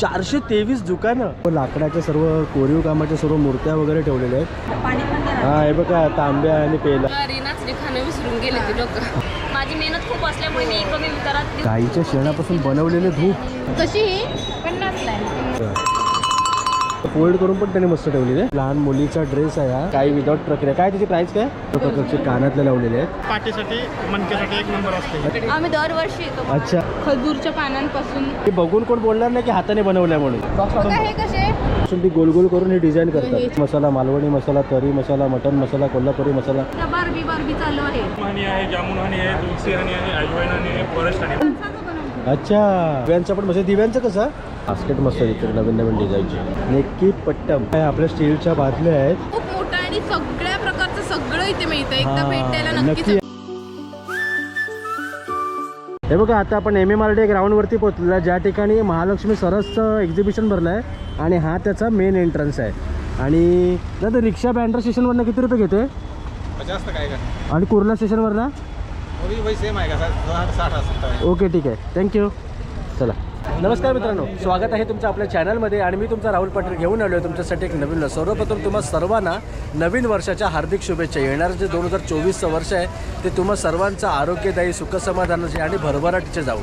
चारशे तेवीस दुकानं. लाकडाच्या सर्व कोरीव कामाच्या सर्व मूर्त्या वगैरे ठेवलेल्या आहेत. हा हे बघा तांब्या आणि पेला. ज्वारी नाचणी खाणं विसरून गेले ते लोक. माझी मेहनत खूप असल्यामुळे मी कमी विचारात गाईच्या शेणापासून बनवलेले धूप. कशी? ही फोल्ड करून पण त्याने मस्त ठेवलेले आहे. लहान मुलीचा ड्रेस आहे हा. काही विदाउट प्रक्रिया. काय त्याची प्राइस काय? प्रकारचे कानातले लावलेले आहेत. पाठीसाठी मणक्यासाठी एक नंबर असते. आम्ही दरवर्षी येतो. अच्छा. खजूरच्या पानांपासून. हे बघून कोण बोलणार नाही की हाताने बनवलंय म्हणून. हे ती गोल गोल करून हे डिझाईन करतात. मसाला मालवणी मसाला तरी मसाला मटन मसाला कोल्हापुरी मसाला. बारबी बारबी चालू आहे. हनी आहे जामुन हनी आहे तुलसी हनी आहे अजवाईन हनी आहे फॉरेस्ट हनी आहे. अच्छा. दिव्यांचं पण म्हणजे दिव्यांचं कसं? बास्केट मस्त येते नवीन नवीन डिझाईनची नेक्की पट्टम. हे आपल्या स्टीलच्या बादल्या आहेत? खूप मोठं आणि सगळ्या प्रकारचं सगळं इथे मिळतं. हा, एकदा भेट द्यायला नक्की हे बघा आता आपण एम एम आर डी ग्राउंडवरती पोहोचलेला ज्या ठिकाणी महालक्ष्मी सरसचं एक्झिबिशन भरलं आहे आणि हा त्याचा मेन एंट्रन्स आहे. आणि दादा रिक्षा बँड्रा स्टेशनवरनं किती रुपये घेते जास्त काय का आणि कुर्ला स्टेशनवरनं वही वही सेम आहे का? साठ साठ असतं ओके ठीक आहे. थँक्यू चला. नमस्कार मित्रांनो स्वागत आहे तुमचं आपल्या चॅनलमध्ये आणि मी तुमचा राहुल पाटील घेऊन आलो आहे तुमच्यासाठी एक नवीन सर्वप्रथम तुम्हा सर्वांना नवीन वर्षाच्या हार्दिक शुभेच्छा. येणारं जे दोन हजार चोवीसचं वर्ष आहे ते तुम्हा सर्वांचं आरोग्यदायी सुखसमाधानाचे आणि भरभराटीचे जाऊ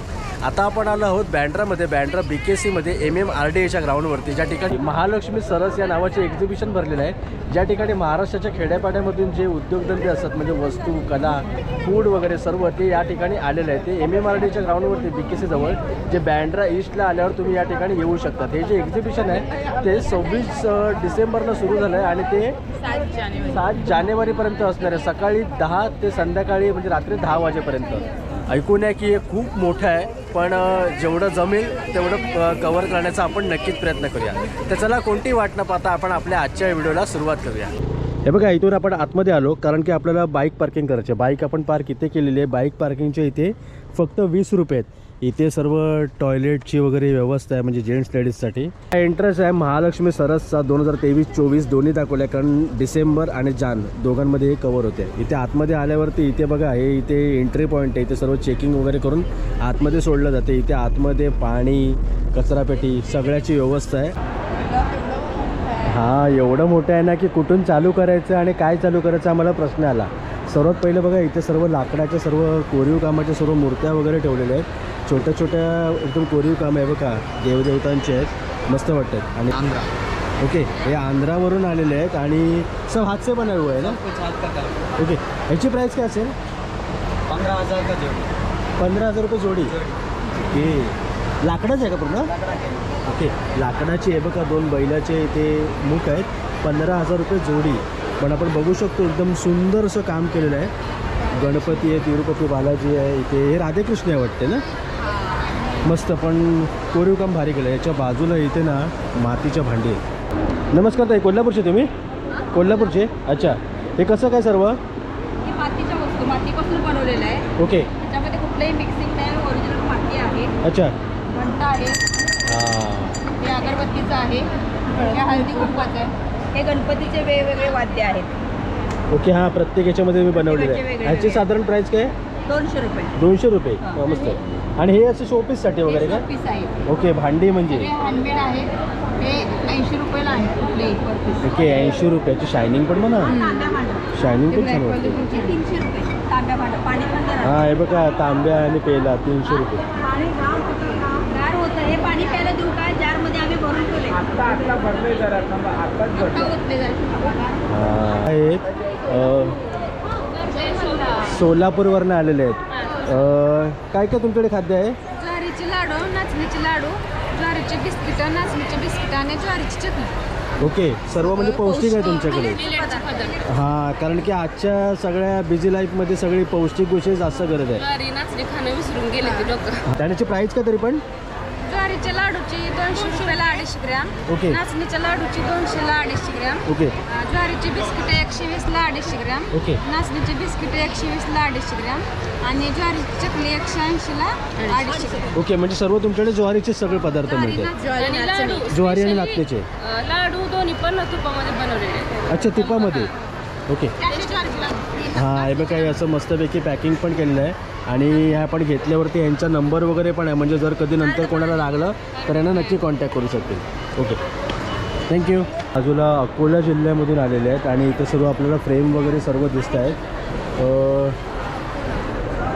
आता आपण आलो आहोत बँड्रामध्ये बँड्रा बी के सीमध्ये एम एम आर डी एच्या ग्राउंडवरती ज्या ठिकाणी महालक्ष्मी सरस या नावाचे एक्झिबिशन भरलेलं आहे. ज्या ठिकाणी महाराष्ट्राच्या खेड्यापाड्यामधून जे उद्योगधंदे असतात म्हणजे वस्तू कला फूड वगैरे सर्व ते या ठिकाणी आलेले आहे ते एम एम आर डीच्या ग्राउंडवरती बी के सीजवळ जे बँड्रा ईस्टला आल्यावर तुम्ही या ठिकाणी येऊ शकतात. हे जे एक्झिबिशन आहे ते सव्वीस डिसेंबरला सुरू झालं आहे आणि ते सात जानेवारी. सात जानेवारीपर्यंत असणार आहे. सकाळी दहा ते संध्याकाळी म्हणजे रात्री दहा वाजेपर्यंत. ऐकून आहे की हे खूप मोठं आहे पण जेवढं जमेल तेवढं कवर करण्याचा आपण नक्कीच प्रयत्न करूया. तर चला कोणतीही वाट न पाहता आपण आपल्या आजच्या व्हिडिओला सुरुवात करूया. हे बघा इथून आपण आतमध्ये आलो कारण की आपल्याला बाईक पार्किंग करायची आहे. बाईक आपण पार्क इथे केलेली आहे. बाईक पार्किंगच्या इथे फक्त वीस रुपये आहेत. इथे सर्व टॉयलेटची वगैरे व्यवस्था आहे म्हणजे जेंट्स लेडीजसाठी. एंट्रन्स आहे महालक्ष्मी सरसचा दोन हजार तेवीस चोवीस दोन्ही दाखवले कारण डिसेंबर आणि जान दोघांमध्ये हे कवर होते. इथे आतमध्ये आल्यावरती इथे बघा हे इथे एंट्री पॉईंट आहे इथे सर्व चेकिंग वगैरे करून आतमध्ये सोडलं जाते. इथे आतमध्ये पाणी कचरापेटी सगळ्याची व्यवस्था आहे. हां एवढं मोठं आहे ना की कुठून चालू करायचं आणि काय चालू करायचं आम्हाला प्रश्न आला. सर्वात पहिलं बघा इथे सर्व लाकडाच्या सर्व कोरीव कामाच्या सर्व मूर्त्या वगैरे ठेवलेल्या आहेत. छोट्या छोट्या एकदम कोरीव काम आहे बघा. देवदेवतांचे आहेत. मस्त वाटतात आणि आंध्रा. ओके हे आंध्रावरून आलेले आहेत आणि सब हात से बनाए हुए आहे ना? ओके ह्याची प्राईस काय असेल? पंधरा हजार का जेवण पंधरा हजार रुपये जोडी. ओके. लाकडाच आहे का पूर्ण? ओके लाकडाची आहे बघा दोन बैलाचे इथे मुख आहेत. पंधरा हजार रुपये जोडी. पण आपण बघू शकतो एकदम सुंदर असं काम केलेलं आहे. गणपती आहे तिरुपती बालाजी आहे इथे हे राधेकृष्ण आहे वाटते ना? मस्त पण कोरीव काम भारी केलं. याच्या बाजूला इथे ना मातीच्या भांडी आहेत. नमस्कार ताई कोल्हापूरचे तुम्ही? कोल्हापूरचे? अच्छा. हे कसं काय सर्व? मातीच्या वस्तू मातीपासून बनवलेलं आहे. ओके. त्याच्यामध्ये कुठलंही मिक्सिंग नाही ओरिजिनल माती आहे. अच्छा. घंटा आहे. हां. हे अगरबत्तीचं आहे. हे हळदी कुंकवाचं आहे. हे गणपतीचे वेगवेगळे वाद्य आहेत. ओके हां प्रत्येक याच्यामध्ये मी बनवलेलं आहे. ह्याची साधारण प्राईस काय? दोनशे रुपये. दोनशे रुपये. मस्त. आणि हे असं शोपीससाठी वगैरे का? पीस आहे. ओके भांडी म्हणजे? हे हँडमेड आहे. हे ऐंशी रुपयाला आहे कुठले पर पीस ओके ऐंशी रुपयाची शायनिंग पण म्हणा. तांब्या भांडं. शायनिंग हे पण छान वाटते. क्वालिटीचे तीनशे रुपये. तांब्या भांडं पाणी पण जरा. हां हे बघा तांब्या आणि पेला तीनशे रुपये. पाणी गार होतं. हे पाणी प्यायला देऊ काय? जारमध्ये आम्ही भरून ठेवले आता ओतले जाईल हां आहेत. अं, सोलापूरवरनं आलेले आहेत. अं, काय काय तुमच्याकडे खाद्य आहे? ज्वारीचे लाडू नाचणीचे लाडू ज्वारीचे बिस्किट नाचणीचे बिस्किट आणि ज्वारीची चटणी. ओके सर्व म्हणजे पौष्टिक आहे तुमच्याकडे? मिलेटचे पदार्थ. हां कारण की आजच्या सगळ्या बिझी लाईफमध्ये सगळी पौष्टिक गोष्टी जास्त गरज आहे. ज्वारी नाचणी खाणं विसरून गेले ते लोक. त्याची प्राईस का तरी पण? दोनशे रुपयाला अडीचशे ग्रॅम. ओके. नाचणीच्या लाडूची दोनशेला अडीचशे ग्रॅम. ओके. ज्वारीची बिस्किट एकशे वीसला अडीचशे ग्रॅम. ओके. नाचणीची बिस्किट एकशे वीसला अडीचशे ग्रॅम. आणि ज्वारीची चकली एकशे ऐंशीला अडीचशे ग्रॅम. ओके म्हणजे सर्व तुमच्याकडे ज्वारीचे सगळे पदार्थ मिळतात. नाचणी. आणि लाडू. ज्वारी आणि अं, लाडू दोन्ही पण तुपामध्ये बनवलेले आहेत. अच्छा तुपामध्ये. ओके. लाडू हां हे बघा हे असं मस्तपैकी पॅकिंग पण केलेलं आहे. आणि हे आपण घेतल्यावरती यांचा नंबर वगैरे पण आहे. म्हणजे जर कधी नंतर कोणाला लागलं तर यांना नक्की कॉन्टॅक्ट करू शकतील. ओके थँक्यू बाजूला अकोला जिल्ह्यामधून आलेले आहेत आणि इथे सर्व आपल्याला फ्रेम वगैरे सर्व दिसत आहेत.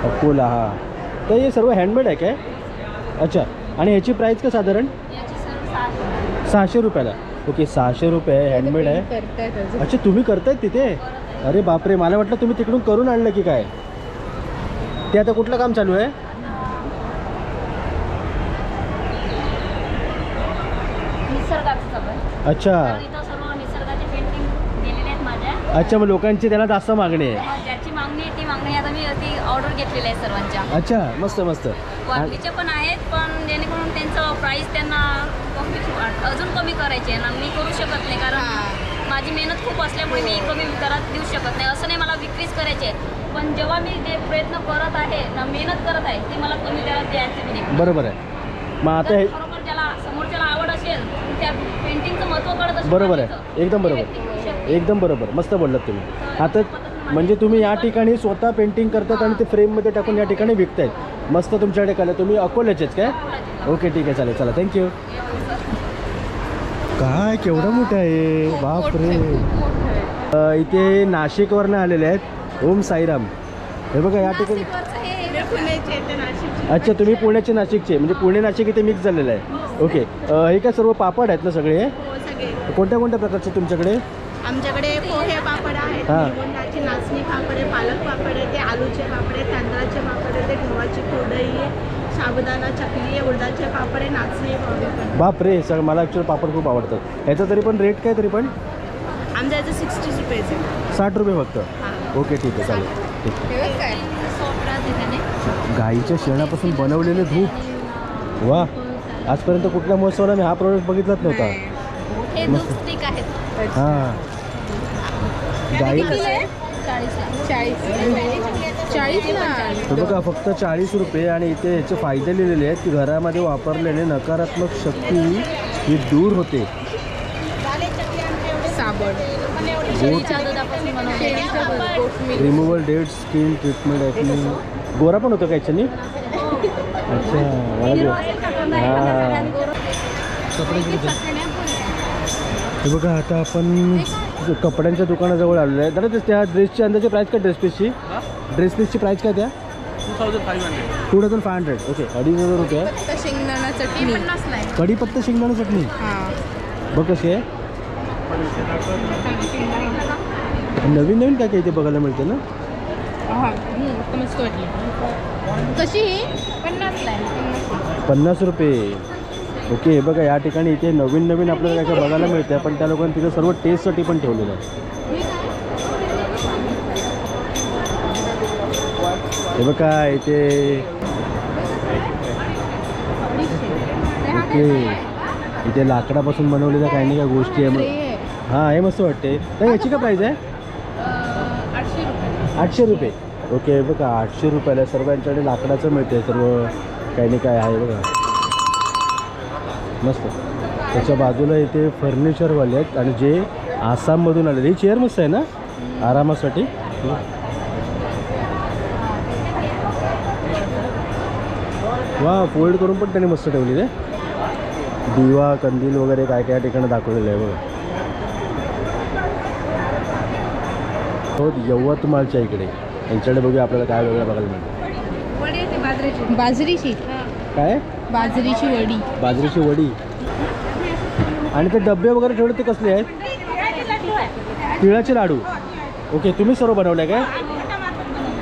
अकोला हा. तर हे सर्व हँडमेड आहे काय? अच्छा. आणि ह्याची प्राईस का साधारण? सहाशे रुपयाला. ओके सहाशे रुपये हँडमेड आहे. अच्छा तुम्ही करतायत तिथे? अरे बापरे मला वाटलं तुम्ही तिकडून करून आणलं की काय? ते आता कुठलं काम चालू आहे? अच्छा. तर इथं सर्व निसर्गाचे पेंटिंग केलेले आहेत माझ्या. अच्छा मग लोकांची त्याला जास्त मागणी आहे. मग ज्याची मागणी आहे ती मागणी आता मी ती ऑर्डर घेतलेली आहे सर्वांच्या. अच्छा मस्त मस्त. आणि- वाटलीचे पण आहेत पण जेणेकरून त्यांचं प्राईस त्यांना कमी अजून कमी करायचे आहे ना मी करू शकत नाही कारण माझी मेहनत खूप असल्यामुळे मी कमी दरात देऊ शकत नाही. असं नाही मला विक्रीच करायची पण जेव्हा मी जे प्रयत्न करत आहे ना मेहनत करत आहे ते मला कमी दरात द्यायचे नाही. बरोबर आहे. मग आता हे खरोखर ज्याला समोरच्याला आवड असेल त्या पेंटिंगचं महत्त्व कळत असेल बरोबर आहे. एकदम बरोबर. एकदम बरोबर. मस्त बोललात तुम्ही. आता म्हणजे तुम्ही या ठिकाणी स्वतः पेंटिंग करतात आणि ते फ्रेममध्ये टाकून या ठिकाणी विकतायत. मस्त तुमच्याकडे कला तुम्ही अकोल्याचेच काय? ओके ठीक आहे. चालेल चला थँक्यू काय केवढं मोठं आहे? बाप रे अ, इथे नाशिकवरनं आलेले आहेत ओम साईराम. हे बघा या ठिकाणी अच्छा तुम्ही पुण्याचे नाशिकचे म्हणजे पुणे नाशिक इथे मिक्स झालेलं आहे. ओके हे काय सर्व पापड आहेत ना सगळे? हो सगळे. कोणत्या कोणत्या प्रकारचे तुमच्याकडे? आमच्याकडे पोहे पापड आहेत हा. नाचणी पापड आहे पालक पापड आहे ते आलूचे पापड आहे तांदळाचे पापड आहे ते गव्हाची कुरडई आहे साबुदाणा चकली आहे उडदाचे पापड आहे नाचणी पापड बाप रे सगळं मला ॲक्च्युअली पापड खूप आवडतात. ह्याचा तरी पण रेट काय तरी पण? आमच्या सिक्स्टी साठ रुपये फक्त? हां. ओके ठीक आहे चालेल. ठीक गाईच्या शेणापासून बनवलेले धूप. वा. आजपर्यंत कुठल्या महोत्सवाला मी हा प्रोडक्ट बघितलाच नव्हता. हे हां. गाई चाळीस चाळीस बघा फक्त चाळीस रुपये आणि इथे याचे फायदे लिहिलेले आहेत की घरामध्ये वापरलेले नकारात्मक शक्ती ही दूर होते साबण removal dead skin treatment acne गोरा पण होतं का याच्यानी अच्छा हां हे बघा आता आपण कपड्यांच्या दुकानाजवळ आलेलो आहे. दादा ते- त्या ड्रेसची अंदाजे प्राईस काय ड्रेस पीसची ड्रेस पीसची प्राईस काय त्या? Two thousand five hundred two thousand five hundred okay अडीच हजार रुपये शेंगदाणा चटणी कढीपत्ता शेंगदाणा चटणी. हां. बघ कशी आहे नवीन नवीन काय काय इथे बघायला मिळते ना? कशी ही? पन्नास रुपये. ओके हे बघा या ठिकाणी इथे नवीन नवीन आपल्याला काय काय बघायला मिळतं पण त्या लोकांनी तिथे सर्व टेस्टसाठी पण ठेवलेलं आहे. हे बघा इथे ओके इथे लाकडापासून बनवलेल्या काही नाही काही गोष्टी आहे मग हां हे मस्त वाटते तर याची काय प्राईज आहे? आठशे रुपये. ओके बघा आठशे रुपयाला सर्व यांच्याकडे लाकडाचं मिळते सर्व काही नाही काय आहे बघा. मस्त त्याच्या बाजूला इथे फर्निचरवाले आहेत आणि जे आसाममधून आलेले ही चेअर मस्त आहे ना? आरामासाठी. वा फोल्ड करून पण त्याने मस्त ठेवलेली आहे दिवा कंदील वगैरे काय काय ठिकाणी दाखवलेलं आहे बघा. हो यवतमाळच्या इकडे. यांच्याकडे बघूया आपल्याला काय वेगळं बघायला मिळतं. बाजरीची बाजरीची. काय? बाजरीची वडी. बाजरीची वडी. आणि ते डबे वगैरे ठेवले ते कसले आहेत? तिळाचे लाडू. ओके तुम्ही सर्व बनवले काय?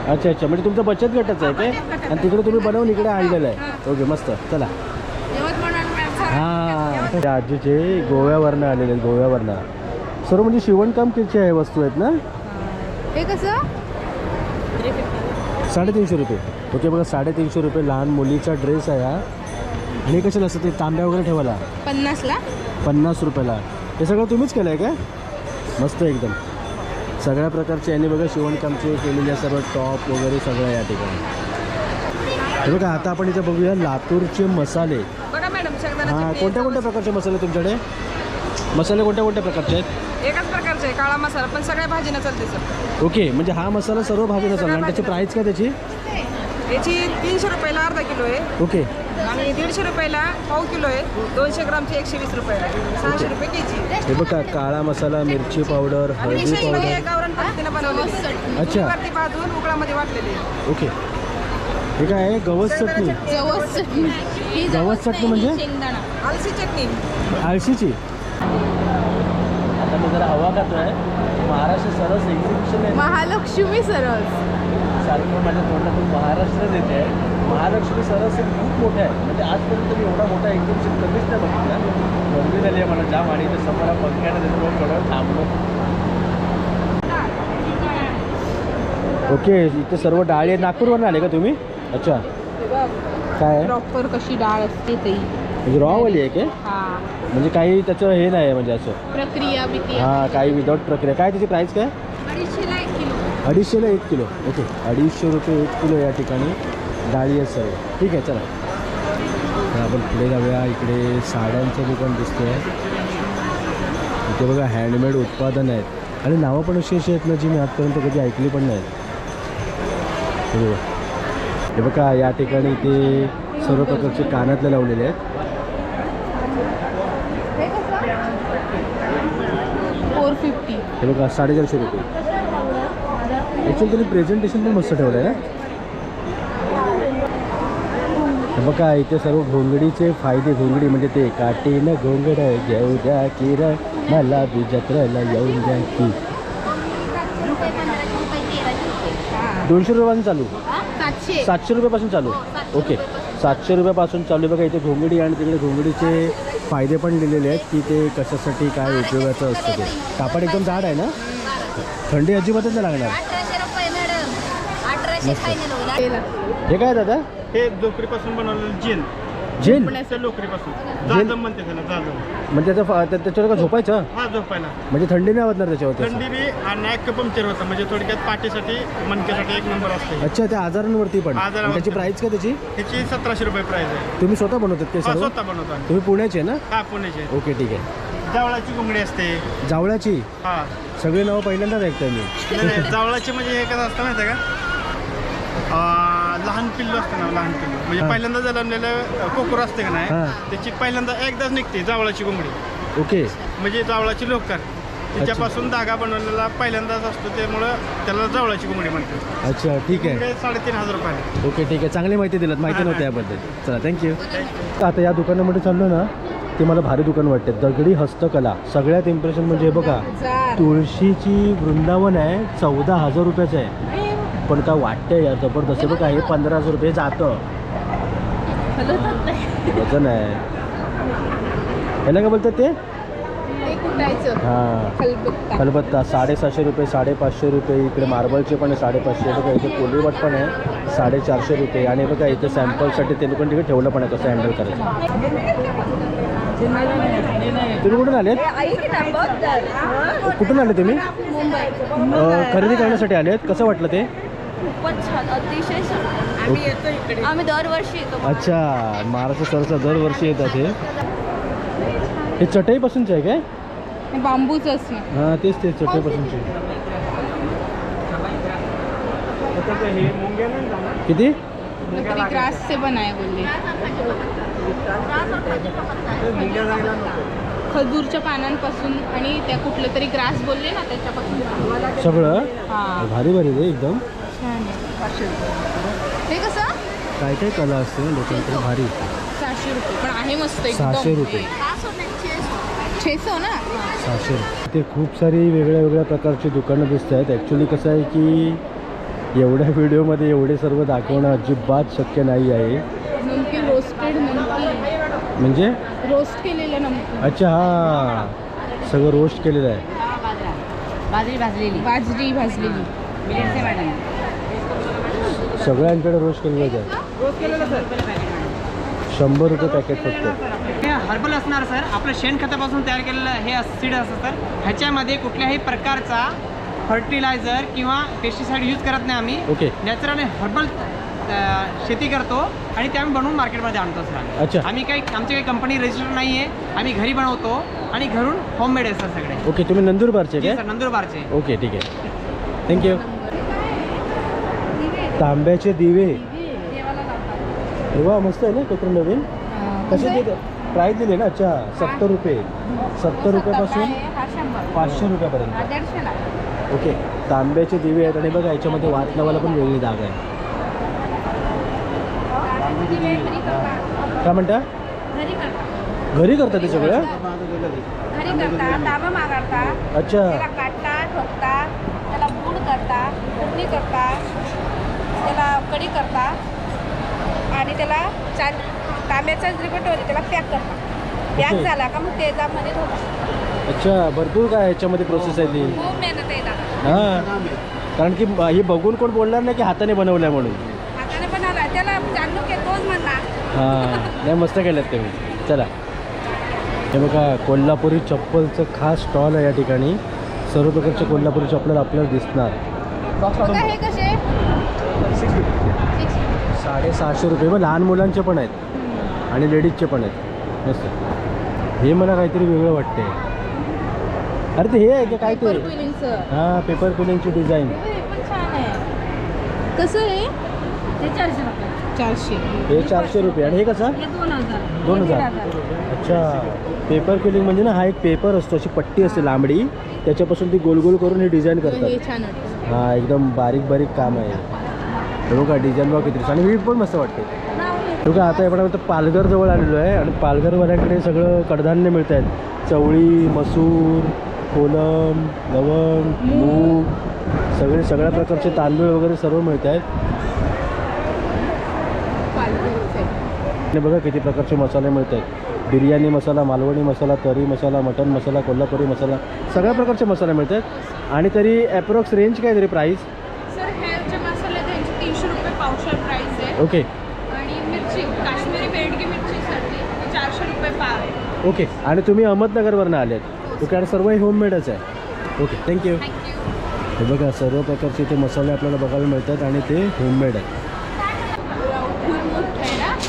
अच्छा अच्छा. म्हणजे तुमचं बचत गटाचं आहे काय? आणि तिकडे तुम्ही बनवून इकडे आणलेलं आहे. ओके मस्त. चला. हां. आजीचे गोव्यावरनं आलेले आहेत गोव्यावरनं सर्व म्हणजे शिवणकामचे आहे वस्तू आहेत ना? हे कसं? साडेतीनशे रुपये. ओके बघा साडेतीनशे रुपये लहान मुलीचा ड्रेस आहे हा. आणि हे कशाला असतं ते तांब्या वगैरे ठेवायला? पन्नासला. पन्नास रुपयाला. हे सगळं तुम्हीच केलं आहे का? मस्त एकदम. सगळ्या प्रकारचे यांनी बघा शिवणकामचे केलेले सर्व टॉप वगैरे सगळं या ठिकाणी. हे बघा आता आपण इथे बघूया लातूरचे मसाले. हां कोणत्या कोणत्या प्रकारचे मसाले तुमच्याकडे? मसाले कोणत्या कोणत्या प्रकारचे आहेत? एकाच प्रकारचे आहे काळा मसाला पण सगळ्या भाजीनं चालते सर. ओके म्हणजे हा मसाला सर्व भाजीला चालणार. आणि त्याची प्राईस काय त्याची? याची तीनशे रुपयाला अर्धा किलो आहे. ओके. आणि दीडशे रुपयाला पाव किलो आहे. दोनशे ग्रामची एकशे वीस रुपये आहे सहाशे रुपये केजी. हे बघा काळा मसाला मिरची पावडर हळदी म्हणजे पावडर गावरान पद्धतीने बनवलेली. अच्छा. वरती भाजून उकळामध्ये वाटलेली. ओके. हे काय आहे? गवस चटणी. जवस चटणी. ही गवस चटणी म्हणजे? शेंगदाणा. आलसी चटणी. आळशीची आता मी जरा हवा खातोय. महाराष्ट्र सरस एक्झिबिशन आहे. महालक्ष्मी सरस. सारखं माझ्या तोंडातून महाराष्ट्र येते महालक्ष्मी सरस हे खूप मोठं आहे. म्हणजे आजपर्यंत मी एवढा मोठा एक्झिबिशन कधीच नाही बघितला. गर्दी झाली आहे मला जाम आणि ते समोर पंख्याने देतो. थोडं थांबलो. ओके इथे सर्व डाळी आहेत. नागपूरवरून आले का तुम्ही? अच्छा. काय आहे? प्रॉपर कशी डाळ असते ती. म्हणजे रॉवाली आहे की? हा. म्हणजे काही त्याचं हे नाही आहे म्हणजे असं. प्रक्रिया हां काही विदाऊट प्रक्रिया. काय त्याची प्राईस काय? अडीचशेला एक किलो. ओके. अडीचशे रुपये एक किलो या ठिकाणी डाळी सर्व ठीक आहे चला. तर आपण पुढे जाऊया. इकडे साड्यांचं दुकान दिसतंय. इथे बघा हँडमेड उत्पादन आहेत. आणि नावं पण अशी अशी आहेत ना जी मी आजपर्यंत कधी ऐकली पण नाहीत. हे बघा. हे बघा या ठिकाणी इथे सर्व प्रकारचे कानातले लावलेले आहेत. फोर फिफ्टी हे बघा साडेचारशे रुपये. ॲक्च्युली त्यांनी प्रेझेंटेशन पण मस्त ठेवलं आहे ना बघा इथे सर्व घोंगडीचे फायदे घोंगडी म्हणजे ते काटीनं घोंगड घेऊ द्या किर मला बी जत्रेला येऊन द्या की. दोनशे रुपयापासून चालू? सातशे सातशे रुपयापासून चालू? ओके. सातशे रुपयापासून चालू आहे बघा इथे घोंगडी आणि तिकडे घोंगडीचे फायदे पण दिलेले आहेत की ते कशासाठी काय उपयोगाचं असतं ते. कापड एकदम जाड आहे ना? थंडी अजिबातच नाही लागणार अठराशे रुपये मॅडम अठराशे फायनल हे काय दादा? हे लोकरीपासून बनवलेलं जेल जेल त्या लोकरीपासून? जाजम म्हणते त्याला जाजम म्हणजे त्याचं त्याच्यावर का झोपायचं? हा झोपायला. म्हणजे थंडी नाही वाजणार त्याच्यावर थंडी बी आणि नाक पंक्चर होतं. म्हणजे थोडक्यात पाठीसाठी मणक्यासाठी एक नंबर असते. अच्छा त्या आजारांवरती पण. त्याची प्राईस काय त्याची? ह्याची सतराशे रुपये प्राइस आहे. तुम्ही स्वतः बनवतात ते सर्व? स्वतः बनवतो. तुम्ही पुण्याचे ना? हा पुण्याचे. ओके ठीक आहे. जावळाची घुंगडी असते. जावळाची? हा. सगळी नावं पहिल्यांदाच ऐकतोय मी. जावळाची म्हणजे हे कसं असतं माहिती आहे का? लहान पिल्लू असतं ना लहान पिल्लू. म्हणजे. पहिल्यांदा जन्मलेलं कोकूर असते का नाही हा. त्याची पहिल्यांदा एकदाच निघते जावळाची घुंगडी ओके. म्हणजे जावळाची लोकर. तिच्यापासून धागा बनवलेला पहिल्यांदाच असतो त्यामुळं त्याला जावळाची घुंगडी म्हणतात. अच्छा ठीक आहे. घुंगडी साडेतीन हजार रुपयाला ओके ठीक आहे. चांगली माहिती दिलात. माहिती हा, नव्हती. याबद्दल. चला थँक्यू आता या दुकानामध्ये चाललो ना ते मला भारी दुकान वाटते. दगडी हस्तकला. सगळ्यात इम्प्रेशन म्हणजे हे बघा तुळशीची वृंदावन आहे चौदा हजार रुपयाचं आहे. पण काय वाटतंय यार जबरदस्त बघा हे पंधरा हजार रुपये जातं. वजन आहे. याला काय बोलतात ते? हां. खलबत्ता. साडेसहाशे रुपये साडेपाचशे रुपये इकडे मार्बलचे पण आहे साडेपाचशे बघा इथे कोलीवट पण आहे साडेचारशे रुपये. आणि बघा इथे सॅम्पलसाठी ते लोकांनी तिकडे ठेवलं पण आहे कसं हँडल करायचं. तुम्ही कुठून आलेत? कुठून आले तुम्ही? खरेदी करण्यासाठी आलेत. कसं वाटलं ते? खूपच छान अतिशय छान. ओके. आम्ही दरवर्षी येतो अच्छा महाराष्ट्र सरचा दरवर्षी येतात हे. हे चटईपासूनचे आहे काय? हे बांबूचं असणं हां तेच तेच चटईपासूनचे. किती? लकडी ग्रास से बनाए बोलले. खजूरच्या पानांपासून आणि त्या कुठलं तरी ग्रास बोलले ना त्याच्यापासून. सगळं? हा. भारी भारी रे एकदम. छान आहे. हे कसं? काय काय कला असते ना लोकांकडे भारी. सहाशे रुपये. पण आहे मस्त एकदम. सहाशे रुपये. ना? सहाशे ते खूप सारी वेगळ्या वेगळ्या प्रकारची दुकानं दिसत आहेत. ॲक्च्युली कसं आहे की एवढ्या व्हिडिओमध्ये एवढे सर्व दाखवणं अजिबात शक्य नाही आहे. नमकीन रोस्टेड नमकीन म्हणजे? रोस्ट केलेलं नमकीन अच्छा हा. सगळं रोस्ट केलेलं आहे. बाजरी भाजलेली बाजरी भाजलेली. सगळ्यांकडे रोस्ट केलेलं आहे शंभर रुपये पॅकेट फक्त. हे हर्बल असणार सर. आपलं शेणखतापासून तयार केलेलं हे सीड असतं सर. ह्याच्यामध्ये कुठल्याही प्रकारचा फर्टिलायझर किंवा पेस्टिसाइड यूज करत नाही आम्ही. ओके नॅचरल हर्बल शेती करतो आणि ते आम्ही बनवून मार्केटमध्ये आणतो सर. अच्छा. आम्ही काही आमची काही कंपनी रजिस्टर नाही आहे आम्ही घरी बनवतो आणि घरून होममेड असतात सगळे. ओके तुम्ही नंदुरबारचे सर नंदुरबारचे. ओके ठीक आहे. थँक्यू तांब्याचे दिवे. तेव्हा मस्त आहे ना काहीतरी नवीन? कसे प्राईस दिले ना? अच्छा सत्तर रुपये. सत्तर रुपयापासून पाचशे रुपयापर्यंत. ओके. तांब्याचे दिवे आहेत आणि बघा याच्यामध्ये वात लावायला पण वेगळी जागा आहे. काय म्हणता? घरी करता. ते सगळं? अच्छा. त्याला कढी करता आणि त्याला चार तांब्याचा रिपोर्ट होते त्याला पॅक करता. पॅक. झाला का मग त्याच्यामध्ये अच्छा भरपूर काय ह्याच्यामध्ये प्रोसेस आहे ती. खूप मेहनत आहे दादा. हां. कारण की हे बघून कोण बोलणार नाही की हाताने बनवलं म्हणून. हाताने आला त्याला तोच हां. नाही मस्त केलं ते मी चला. हे बघा कोल्हापुरी चप्पलचं खास स्टॉल आहे या ठिकाणी. सर्व प्रकारचे कोल्हापुरी चप्पल आपल्याला दिसणार. बघा हे कसे? साडेसहाशे रुपये. मग लहान मुलांचे पण आहेत. आणि लेडीजचे पण आहेत. मस्त हे मला काहीतरी वेगळं वाटते अरे ते हे आहे की काय ते? हां पेपर पिलिंगची डिझाईन पण छान आहे. कसं आहे ते चारशे हे चारशे रुपये. आणि हे कसं? हे दोन हजार. दोन हजार. अच्छा. पेपर फिलिंग म्हणजे ना हा एक पेपर असतो. अशी पट्टी असते लांबडी. त्याच्यापासून ती गोल गोल करून हे डिझाईन करतात. छान वाटतं. हा एकदम बारीक बारीक काम आहे. हे बघा डिझाईन बघा किती आणि वीट पण मस्त वाटते. हे बघा आता आपण आता पालघर जवळ आलेलो आहे आणि पालघरवाल्याकडे सगळं कडधान्य मिळत आहेत. चवळी मसूर कोलम लवंग मूग सगळे सगळ्या प्रकारचे तांदूळ वगैरे सर्व मिळत आहेत. आणि बघा किती प्रकारचे मसाले मिळत आहेत. बिर्याणी मसाला मालवणी मसाला तरी मसाला मटन मसाला कोल्हापुरी मसाला सगळ्या प्रकारचे मसाले मिळत आहेत आणि तरी ॲप्रॉक्स रेंज काय तरी प्राईस ओके ओके आणि तुम्ही अहमदनगरवरनं आलेत. ओके आणि सर्व होममेडच आहे. ओके थँक्यू हे बघा सर्व प्रकारचे इथे मसाले आपल्याला बघायला मिळतात आणि ते होममेड आहेत आहे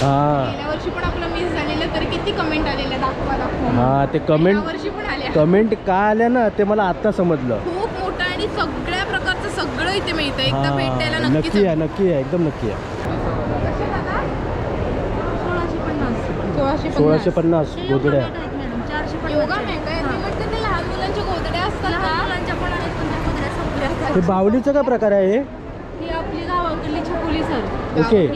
हां गेल्या वर्षी पण आपलं मिस झालेलं तर किती कमेंट आलेल्या दाखवा दाखवा हां ते कमेंट वर्षी पण आल्या कमेंट का आल्या ना ते मला आत्ता समजलं. खूप मोठं आणि सगळ्या प्रकारचं सगळं इथे मिळतं एकदा भेट द्यायला हां नक्कीच नक्की आहे नक्की आहे एकदम नक्की आहे सोळाशे पन्नास. सोळाशे सोळाशे पन्नास गोदड्या योगा ते लहान मुलांच्या असतात हे बावलीचं काय प्रकार आहे हे? ही आपली गावाकडली छकुली सर ओके.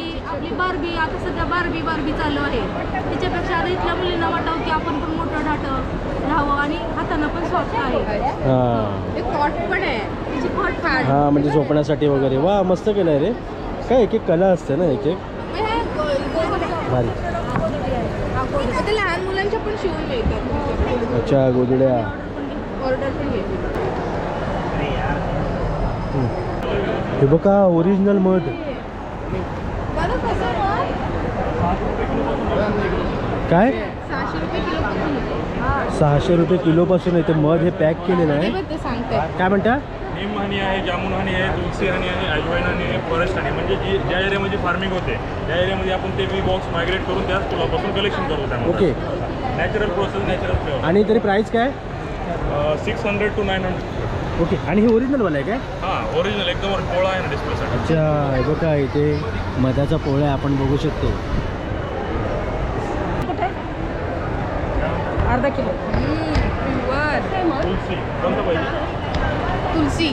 बारबी आता सध्या बारबी बारबी चालू आहे. त्याच्यापेक्षा आता इथल्या मुलींना वाटावं की आपण पण मोठं ढाटं राहावं आणि हातानं पण सॉफ्ट आहे. हां. ते कॉट पण आहे. त्याची फट फाट हां म्हणजे झोपण्यासाठी वगैरे. वा मस्त केलं आहे रे. काय एक एक कला असते ना एक एक? भारी. ते लहान मुलांच्या पण शिवून मिळतात. अच्छा ऑर्डर पण हे बघा ओरिजिनल मध बरं कसं मग? काय? सहाशे रुपये किलोपासून आहे ते मध हे पॅक केलेलं आहे. बघ ते सांगते. काय म्हणता? नीम हनी आहे जामुन हनी आहे तुलसी हनी आहे अजवाईन हनी आहे फॉरेस्ट हनी. म्हणजे जी ज्या एरियामध्ये फार्मिंग होते त्या एरियामध्ये आपण ते बी बॉक्स मायग्रेट करून त्याच फुलापासून कलेक्शन करतो त्यामध्ये. Okay. Natural process natural flavour आणि तरी प्राईस काय? Six hundred to nine hundred okay. आणि हे ओरिजिनलवाला आहे काय? हां ओरिजिनल एकदम पोळा आहे ना डिस्प्लेसाठी अच्छा बघा इथे मधाचा पोळा आहे, आपण बघू शकतो. अर्धा किलो. तुलसी.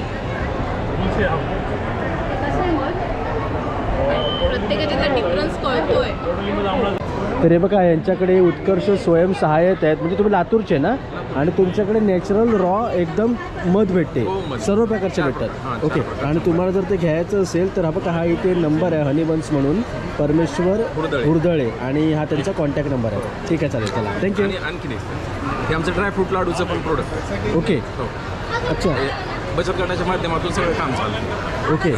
हा प्रत्येकाचा डिफरन्स कळतोय. तर हे बघा यांच्याकडे उत्कर्ष स्वयंसहाय्यत आहेत. म्हणजे तुम्ही लातूरचे ना? आणि तुमच्याकडे नॅचरल रॉ एकदम मध भेटते. सर्व प्रकारचे भेटतात. ओके आणि तुम्हाला जर ते घ्यायचं असेल तर हा बघा हा इथे नंबर आहे हनीबन्स म्हणून. परमेश्वर हुरदळे. आणि हा त्यांचा कॉन्टॅक्ट नंबर आहे. ठीक आहे चालेल चला. थँक्यू आणि आणखीन एक. हे आमचं ड्रायफ्रूट लाडूचं पण प्रोडक्ट आहे. ओके हो. अच्छा. हे बचत गटाच्या माध्यमातून सगळं काम चालतं ओके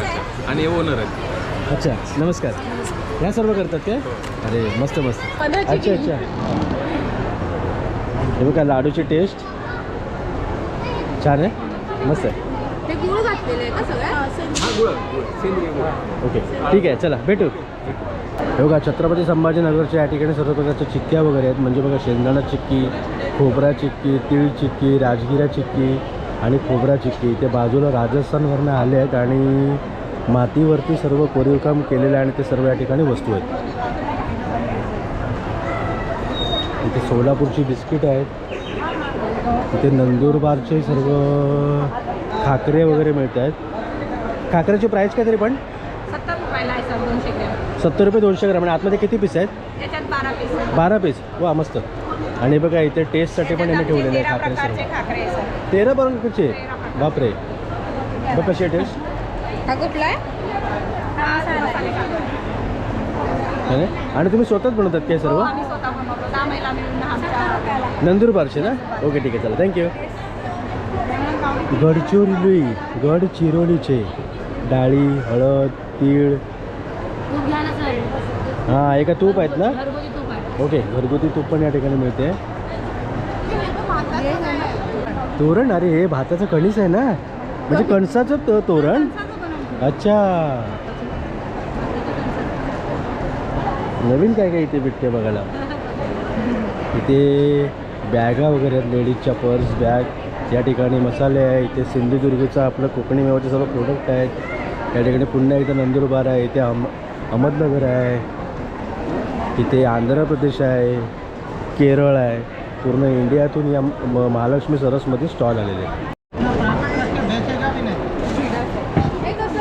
आणि हे ओनर आहेत. अच्छा. नमस्कार. ह्या सर्व करतात काय? अरे मस्त मस्त. अच्छा अच्छा. हे बघा लाडूची टेस्ट छान आहे. मस्त आहे. ते हा ओके ठीक आहे चला भेटू. हे बघा छत्रपती संभाजीनगरच्या या ठिकाणी सर्व प्रकारच्या चिक्क्या वगैरे आहेत. म्हणजे बघा शेंगदाणा चिक्की खोबरा चिक्की तीळ चिक्की राजगिरा चिक्की आणि खोबरा चिक्की. इथे बाजूला राजस्थानवरनं आले आहेत आणि मातीवरती सर्व कोरीवकाम केलेलं आहे आणि ते सर्व या ठिकाणी वस्तू आहेत. इथे सोलापूरची बिस्किट आहेत. इथे नंदुरबारचे सर्व खाकरे वगैरे मिळत आहेत. खाकऱ्याची प्राईस काय तरी पण? सत्तर रुपये दोनशे ग्राम. आणि आतमध्ये किती पीस आहेत? बारा पीस वा मस्त. आणि बघा इथे टेस्टसाठी पण यांनी ठेवलेले आहे खाकरे सर्व. तेरा बरोबरचे बापरे. बघ कशी आहे टेस्ट हा कुठला आहे? हा. है? आणि तुम्ही स्वतःच बनवतात काय हो, सर्व आमच्या नंदुरबारचे ना? ओके ठीक आहे चला. थँक्यू गडचिरोली गडचिरोलीचे. डाळी हळद तीळ. खूप घ्या ना सर. हां एका तूप आहेत ना? घरगुती तूप आहे. ओके घरगुती तूप पण या ठिकाणी मिळते. तोरण? अरे हे भाताचं कणीस आहे ना? म्हणजे कणसाचं तो- तोरण? अच्छा. नवीन काय काय इथे भेटते बघायला? इथे बॅगा वगैरे आहेत लेडीजच्या पर्स बॅग. या ठिकाणी मसाले आहे इथे सिंधुदुर्गचं आपलं कोकणी मेवाचे सर्व प्रोडक्ट आहेत. या ठिकाणी पुन्हा इथं नंदुरबार आहे इथे अहम अहमदनगर आहे. इथे आंध्र प्रदेश आहे केरळ आहे. पूर्ण इंडियातून या म- महालक्ष्मी सरसमध्ये स्टॉल आलेले आहेत हे कसं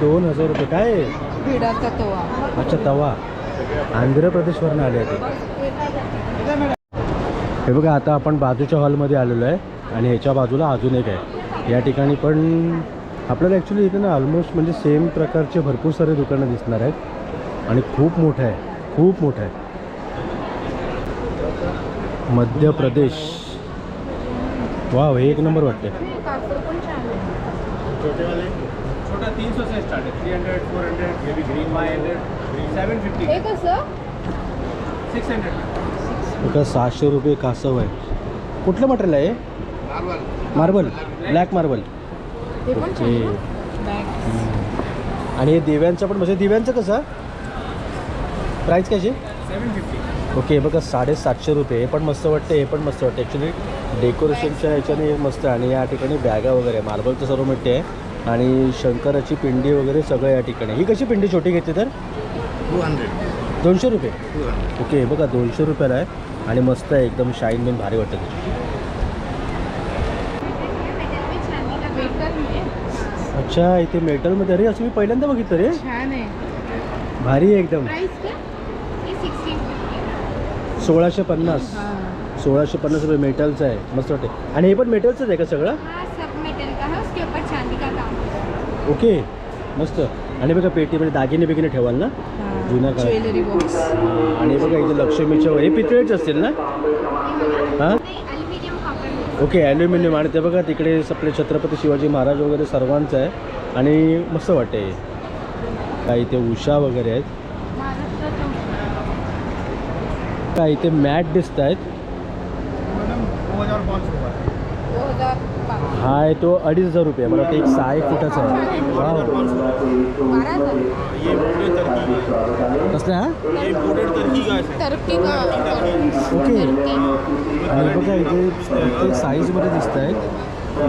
दोन हजार रुपये. काय? आहे? भिडाचा तवा. अच्छा तवा. आंध्र प्रदेशवरून आले ते. हे बघा आता आपण बाजूच्या हॉलमध्ये आलेलो आहे आणि ह्याच्या बाजूला अजून एक आहे. या ठिकाणी पण आपल्याला ॲक्च्युली इथे ना ऑलमोस्ट म्हणजे सेम प्रकारचे भरपूर सारे दुकानं दिसणार आहेत. आणि खूप मोठं आहे. खूप मोठं आहे. मध्य प्रदेश. वाव हे एक नंबर वाटते छोटा तीन सौ से स्टार्ट है. Three hundred four hundred maybe green five hundred seven fifty हे कसं? सिक्स हंड्रेड बघा सहाशे रुपये कासव आहे. कुठलं मटेरियल आहे मार्बल ब्लॅक मार्बल ओके आणि हे दिव्यांचं पण म्हणजे दिव्यांचं कसं? प्राईस कशी? सेवन फिफ्टी ओके बघा साडेसातशे रुपये. हे पण मस्त वाटते हे पण मस्त वाटते ॲक्च्युली डेकोरेशनच्या ह्याच्याने हे मस्त आहे. आणि या ठिकाणी बॅगा वगैरे मार्बलचं सर्व मिळते. आणि शंकराची पिंडी वगैरे सगळं या ठिकाणी. ही कशी पिंडी? छोटी घेतली तर? Two hundred. दोनशे रुपये. ओके बघा दोनशे रुपयाला आहे. आणि मस्त आहे एकदम शाईन बिन भारी वाटतं त्याची अच्छा इथे मेटलमध्ये अरे असं मी पहिल्यांदा बघितलं रे. छान आहे. भारी आहे एकदम. सोळाशे पन्नास. सोळाशे पन्नास रुपये मेटलचं आहे. मस्त वाटते आणि हे पण मेटलचंच आहे का सगळं हाँ सब मेटल का है उसके ऊपर चांदी का काम है ओके मस्त. आणि बघा पेटीमध्ये दागिने बिगिने ठेवाल ना? जुन्या ज्वेलरी बॉक्स आणि बघा इथे लक्ष्मीच्या हे पितळेच असतील ना? हां? ओके ॲल्युमिनियम आणि ते बघा तिकडे आपले छत्रपती शिवाजी महाराज वगैरे सर्वांचं आहे. आणि मस्त वाटते. काय इथे उषा वगैरे आहेत. काय इथे मॅट दिसत आहेत दो हज़ार पाँच सौ का है दो हजार बारह हा आहे तो अडीच हजार रुपये मला वाटतं एक सहा एक फुटाचा आहे. है कसला हा? है. ओके. आणि बघा इथे प्रत्येक साईजमध्ये दिसत आहेत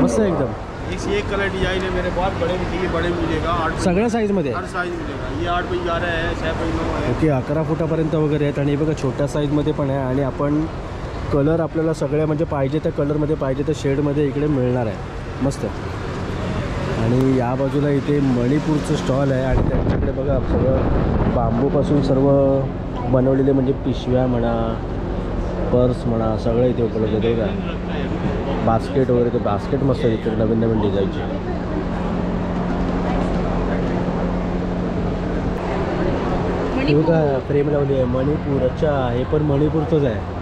मस्त आहे एकदम. इस ये कलर डिजाइन है मेरे पास बड़े में चाहिए बड़े में मिलेगा आठ सगळ्या साईजमध्ये हर साइज मिलेगा. ये आठ बाई ग्यारह है छः बाई नौ है। ओके अकरा फुटापर्यंत वगैरे आहेत. आणि हे बघा छोट्या साईजमध्ये पण आहे. आणि आपण कलर आपल्याला सगळ्या म्हणजे पाहिजे त्या कलरमध्ये पाहिजे त्या शेडमध्ये इकडे मिळणार आहे. मस्त. आणि या बाजूला इथे मणिपूरचं स्टॉल आहे आणि त्यांच्याकडे बघा सगळं बांबूपासून सर्व बनवलेले म्हणजे पिशव्या म्हणा पर्स म्हणा सगळं इथे उपलब्ध आहे बघा. बास्केट वगैरे ते बास्केट मस्त आहे इकडे नवीन नवीन डिझाईनचे. हे बघा फ्रेम लावली आहे मणिपूर अच्छा हे पण मणिपूरचंच आहे.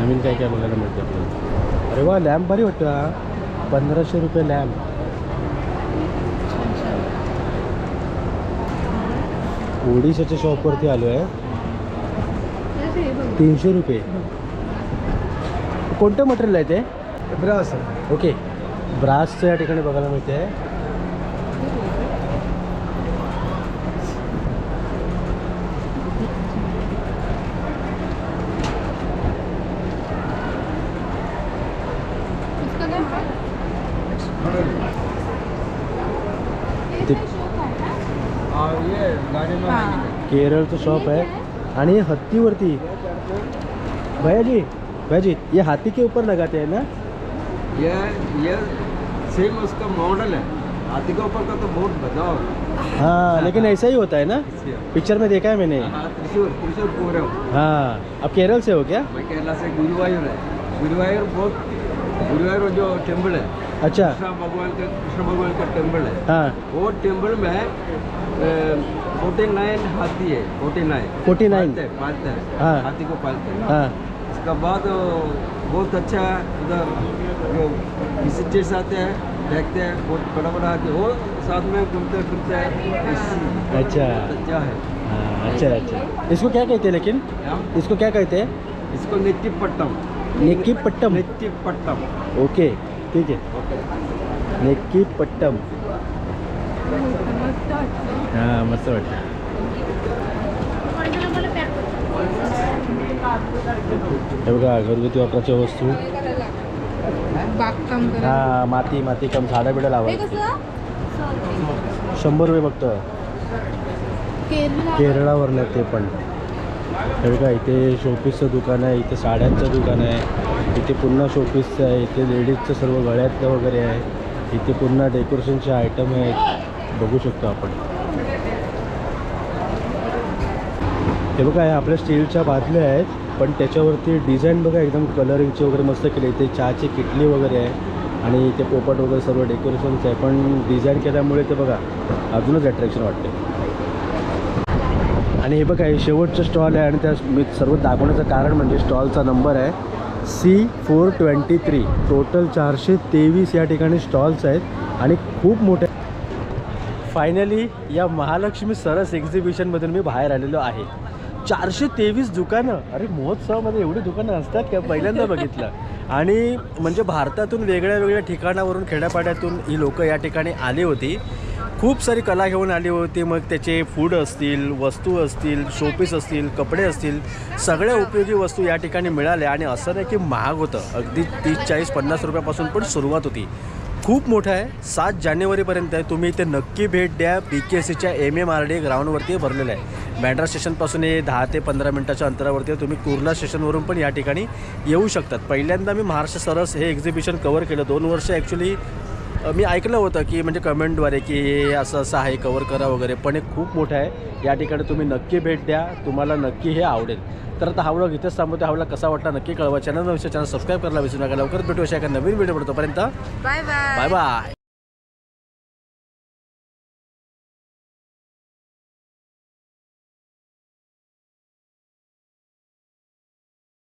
नवीन काय काय बघायला मिळतं आपल्याला? अरे वा लॅम्प भारी वाटतं हा पंधराशे रुपये लॅम्प. ओडिशाच्या शॉपवरती आलो आहे तीनशे रुपये. कोणतं मटेरियल आहे ते? ब्रास. ओके. ब्रासचं या ठिकाणी बघायला मिळते केरळचं शॉप है आणि हत्तीवरती. भैया जी भैया जी ये हाथी के ऊपर लगाते हैं ना? ये ये सेम उसका मॉडल है. हाथी के ऊपर का तो बहुत बदलाव हाँ। लेकिन ऐसा ही होता है ना? पिक्चर में देखा है मैंने। त्रिशूर त्रिशूर पूरे हाँ। आप केरल से हो क्या? मैं केरला से गुरुवायूर है। गुरुवायूर बहुत गुरुवायूर जो टेंपल है। अच्छा। कृष्ण भगवान का कृष्ण भगवान का टेंपल है। हाँ। वो टेंपल में फोर्टी नाइन हाथी है फोर्टी नाइन। 49 पालते हैं हाँ। हाथी को पालते हैं। हाँ। बाद बहुत अच्छा उधर जो विजिटर्स आते हैं देखते हैं बहुत बड़ा बड़ा हाथी। वो साथ में घूमते फिरते हैं अच्छा। अच्छा है। हाँ, अच्छा अच्छा। इसको क्या कहते हैं लेकिन? इसको क्या कहते हैं? इसको नेट्टी पट्टम नेक्की पट्टम नेट्टी पट्टम ओके ठीक है। नेक्की पट्टम हां मस्त वाटतं हे बघा घरगुती वापराच्या वस्तू. हा माती माती कम झाडं बिडं लावायची शंभर रुपये फक्त. केरळावरनं ते पण. हे बघा इथे शोपीसचं दुकान आहे इथे साड्यांचं दुकान आहे. इथे पुन्हा शोपीसचं आहे इथे लेडीजचं सर्व गळ्यातलं वगैरे आहे. इथे पुन्हा डेकोरेशनचे आयटम आहेत. बघू शकतो आपण. हे बघा हे आपल्या स्टीलच्या बादल्या आहेत पण त्याच्यावरती डिझाईन बघा एकदम कलरिंगची वगैरे मस्त केली. ते चहाची किटली वगैरे आहे आणि ते पोपट वगैरे सर्व डेकोरेशनचं आहे पण डिझाईन केल्यामुळे ते बघा अजूनच अट्रॅक्शन वाटते. आणि हे बघा हे शेवटचं स्टॉल आहे आणि त्या मी सर्व दाखवण्याचं कारण म्हणजे स्टॉलचा नंबर आहे C four twenty three total चारशे तेवीस या ठिकाणी स्टॉल्स आहेत आणि खूप मोठ्या फायनली या महालक्ष्मी सरस एक्झिबिशनमधून मी बाहेर आलेलो आहे. चारशे तेवीस दुकानं. अरे महोत्सवामध्ये एवढी दुकानं असतात का पहिल्यांदा बघितलं. आणि म्हणजे भारतातून वेगळ्या वेगळ्या ठिकाणावरून खेड्यापाड्यातून ही लोकं या ठिकाणी आली होती. खूप सारी कला घेऊन आली होती. मग त्याचे फूड असतील वस्तू असतील शोपीस असतील कपडे असतील सगळ्या उपयोगी वस्तू या ठिकाणी मिळाल्या. आणि असं नाही की महाग होतं. अगदी तीस चाळीस पन्नास रुपयापासून पण सुरुवात होती. खूप मोठं आहे. सात जानेवारीपर्यंत आहे. तुम्ही इथे नक्की भेट द्या. बी के सीच्या एम एम आर डी ग्राउंडवरती भरलेलं आहे. बँड्रा स्टेशनपासून हे दहा ते पंधरा मिनटाच्या अंतरावरती तुम्ही कुर्ला स्टेशनवरून पण या ठिकाणी येऊ शकतात. पहिल्यांदा मी महाराष्ट्र सरस हे एक्झिबिशन कवर केलं. दोन वर्ष ॲक्च्युली मी ऐकलं होतं की म्हणजे कमेंटद्वारे की हे असं असं आहे कवर करा वगैरे पण हे खूप मोठं आहे. या ठिकाणी तुम्ही नक्की भेट द्या तुम्हाला नक्की हे आवडेल. तर आता हा व्लॉग इथेच थांबवतो. हा व्लॉग कसा वाटला नक्की कळवा. चॅनल नवीन चॅनल सबस्क्राईब करायला विसरू नका. लवकरच भेटू अशा एका नवीन व्हिडिओ पडतोपर्यंत बाय बाय बाय बाय